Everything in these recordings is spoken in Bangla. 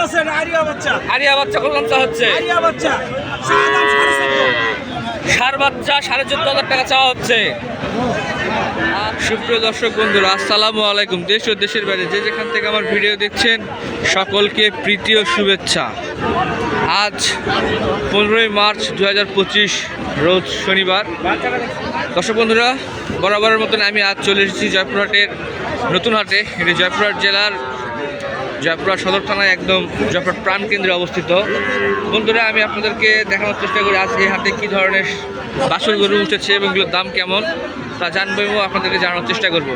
হচ্ছে আরিয়া বাচ্চা। কত দাম হচ্ছে সার বাচ্চা সাড়ে চোদ্দ হাজার টাকা চাওয়া হচ্ছে। সুপ্রিয় দর্শক বন্ধুরা আসসালামু আলাইকুম। দেশ ও দেশের বাইরে যে যেখান থেকে আমার ভিডিও দেখছেন সকলকে প্রীতি ও শুভেচ্ছা। আজ পনেরোই মার্চ দু হাজার পঁচিশ রোজ শনিবার। দর্শক বন্ধুরা বরাবরের মতন আমি আজ চলে এসেছি জয়পুরহাটের নতুন হাটে। এটি জয়পুরহাট জেলার জয়পুরহাট সদর থানায় একদম জয়পুরহাট প্রাণ কেন্দ্রে অবস্থিত। বন্ধুরা, আমি আপনাদেরকে দেখানোর চেষ্টা করি আজ এই হাটে কী ধরনের বাছুর গরু উঠেছে এবং এগুলোর দাম কেমন, তা জানব এবং আপনাদেরকে জানানোর চেষ্টা করব।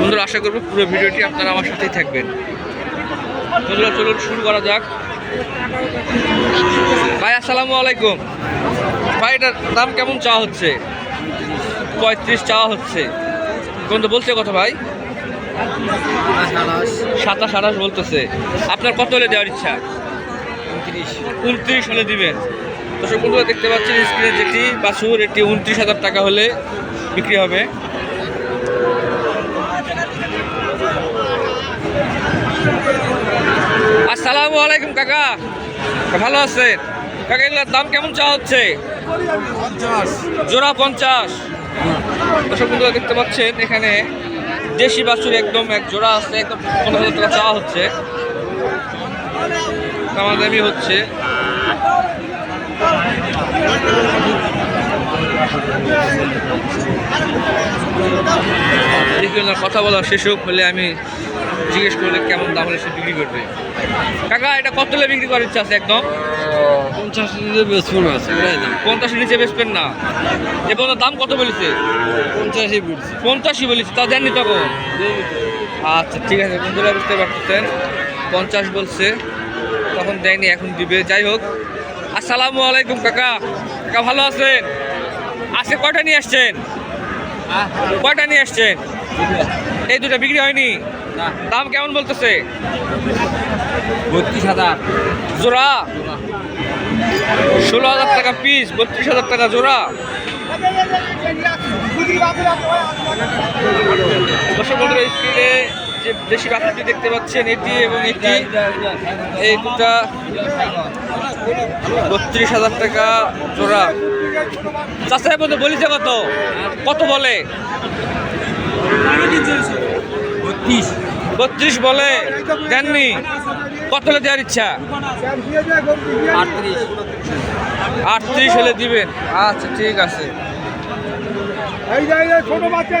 বন্ধুরা, আশা করব পুরো ভিডিওটি আপনারা আমার সাথেই থাকবেন। বন্ধুরা, চলুন শুরু করা যাক। ভাই, আসসালামু আলাইকুম। ভাই, এটার দাম কেমন চাওয়া হচ্ছে? পঁয়ত্রিশ চাওয়া হচ্ছে। কোন তো বলছে কথা ভাই। সাতাশ আঠাশ বলতেছে। আপনার কত হলে দেওয়ার ইচ্ছা? উনত্রিশ। হলে দিবেন। দর্শক বন্ধুরা দেখতে পাচ্ছেন স্ক্রিনে যেটি বাছুর এটি উনত্রিশ হাজার টাকা হলে বিক্রি হবে। আসসালামু আলাইকুম কাকা। ভালো আছেন? কাকা এগুলোর দাম কেমন চাওয়া হচ্ছে? জোড়া পঞ্চাশ। দর্শক বন্ধুরা দেখতে পাচ্ছেন এখানে দেশি বাছুর একদম এক জোড়া আছে, একদম পনেরো হাজার টাকা চাওয়া হচ্ছে। দামাদামি হচ্ছে। কথা বলা শেষ হোক হলে আমি জিজ্ঞেস করলে কেমন দাম হলে সে বিক্রি করবে। কাকা, এটা কত বিক্রি করার ইচ্ছা আছে একদম? পঞ্চাশ লিটার বেসবো না সেটাই দাম পঞ্চাশের নিচে বেচবেন না। এবং দাম কত বলেছে? পঞ্চাশই পড়ছে পঞ্চাশই বলেছি তা দেননি তখন? আচ্ছা ঠিক আছে বন্ধুরা বুঝতে পারতেছেন। পঞ্চাশ বলছে তখন দেয়নি এখন দিবে। যাই হোক আসসালামু আলাইকুম কাকা। কাকা ভালো আছেন? আজকে কয়টা নিয়ে আসছেন? কয়টা নিয়ে আসছেন? এই দুটা বিক্রি হয়নি? দাম কেমন বলতেছে? বত্রিশ হাজার। জোড়া? ষোলো হাজার টাকা পিস বত্রিশ হাজার টাকা জোড়া। দর্শক বন্ধুরা স্ক্রিনে যে দেশি বাছুরটি দেখতে পাচ্ছেন, এটি এবং এটি, এই দুটা বত্রিশ হাজার টাকা জোড়া। চাষা বন্ধু বলিছে কত? কত বলে? বত্রিশ বলে? দেননি। কত হলে দেওয়ার ইচ্ছা? আটত্রিশ। হলে দিবেন। আচ্ছা ঠিক আছে। এই যে এই ছোট বাচ্চা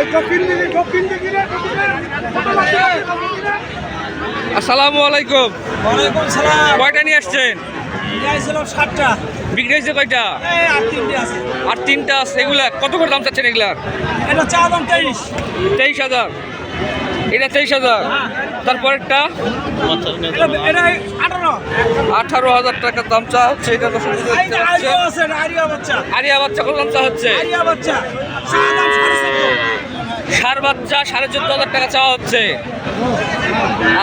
এই দক্ষিণ দিকে দক্ষিণ দিকে রে, দক্ষিণ দিকে, ছোট বাচ্চা, দক্ষিণ দিকে। আসসালামু আলাইকুম। ওয়ালাইকুম সালাম। কয়টা নিয়ে আসছেন? নিয়ে আসছিলাম ষাটটা বিক্রি হয়েছে কয়টা? আর আর তিনটা আছে। এগুলা কত করে দাম চাচ্ছেন এগুলার এটা চা দাম তেইশ। তেইশ হাজার। এটা তেইশ হাজার। তারপরেরটা? এটা এটা আঠারো। আঠারো হাজার টাকার দাম চা হচ্ছে এটা আরিয়া আছে আরিয়া বাচ্চা? আরিয়া বাচ্চা কত চা হচ্ছে? আরিয়া বাচ্চা সাড়ে দাম সাড়ে চোদ্দ সার বাচ্চা সাড়ে চোদ্দ হাজার টাকা চাওয়া হচ্ছে।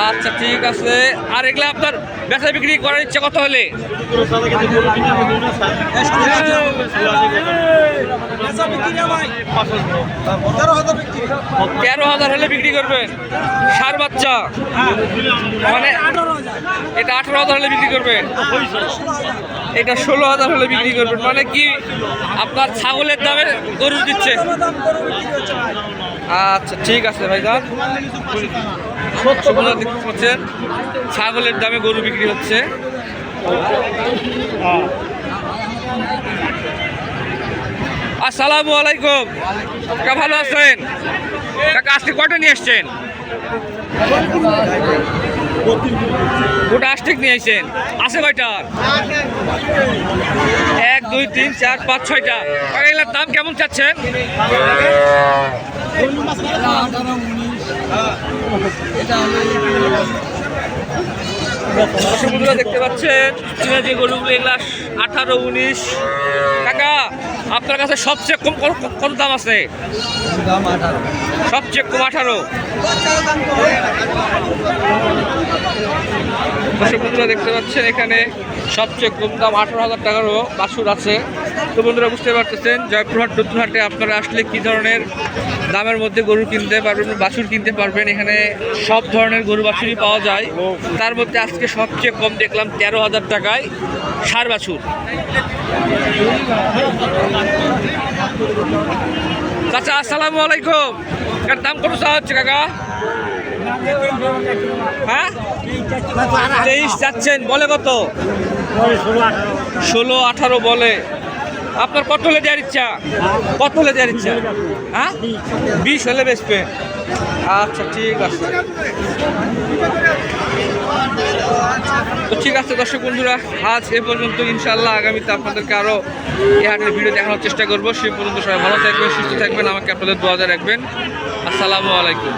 আচ্ছা ঠিক আছে। আর এগুলা আপনার বেচা বিক্রি করার ইচ্ছা কত হলে? তেরো হাজার হলে বিক্রি করবেন। সার বাচ্চা মানে এটা আঠারো হাজার হলে বিক্রি করবেন। এটা ষোলো হাজার হলে বিক্রি করবেন। মানে কি আপনার ছাগলের দামে গরু দিচ্ছে? আচ্ছা ঠিক আছে ভাই দাম দেখতে ছাগলের দামে গরু বিক্রি হচ্ছে। আসসালামু আলাইকুম। কাকা, ভালো আছেন? কাকা, আজকে কটা নিয়ে আসছেন? গোটা আষ্টিক নিয়ে আসছেন আছে কয়টা? এক, দুই, তিন, চার, পাঁচ, ছয়টা। এগুলোর দাম কেমন চাচ্ছেন? দেখতে পাচ্ছেন চীনা যে গরুগুলো এগুলা আঠারো, উনিশ। কাকা আপনার কাছে সবচেয়ে কম কত দাম আছে? সবচেয়ে কম আঠারো। দেখতে পাচ্ছেন এখানে সবচেয়ে কম দাম আঠারো হাজার টাকারও বাছুর আছে। তো বন্ধুরা, বুঝতে পারতেছেন, জয়পুরহাট নতুনহাটে আপনারা আসলে কি ধরনের দামের মধ্যে গরু কিনতে পারবেন, বাছুর কিনতে পারবেন? এখানে সব ধরনের গরু বাছুরই পাওয়া যায়। তার মধ্যে আজকে সবচেয়ে কম দেখলাম তেরো হাজার টাকায় সার বাছুর। চাচা, আসসালামু আলাইকুম। এর দাম কত চাওয়া হচ্ছে, কাকা? হ্যাঁ? তেইশ যাচ্ছেন, বলে কত? ষোলো আঠারো বলে। আপনার কত হলে দেওয়ার ইচ্ছা? কত হলে দেওয়ার ইচ্ছা? হ্যাঁ? বিশ হলে বেচবে। আচ্ছা ঠিক আছে। তো ঠিক আছে, দর্শক বন্ধুরা, আজ এ পর্যন্ত ইনশাল্লাহ আগামীতে আপনাদেরকে আরও হাটের ভিডিও দেখানোর চেষ্টা করব। সে পর্যন্ত সবাই ভালো থাকবেন, সুস্থ থাকবেন। আমাকে আপনাদের দোয়াজা রাখবেন আসসালামু আলাইকুম।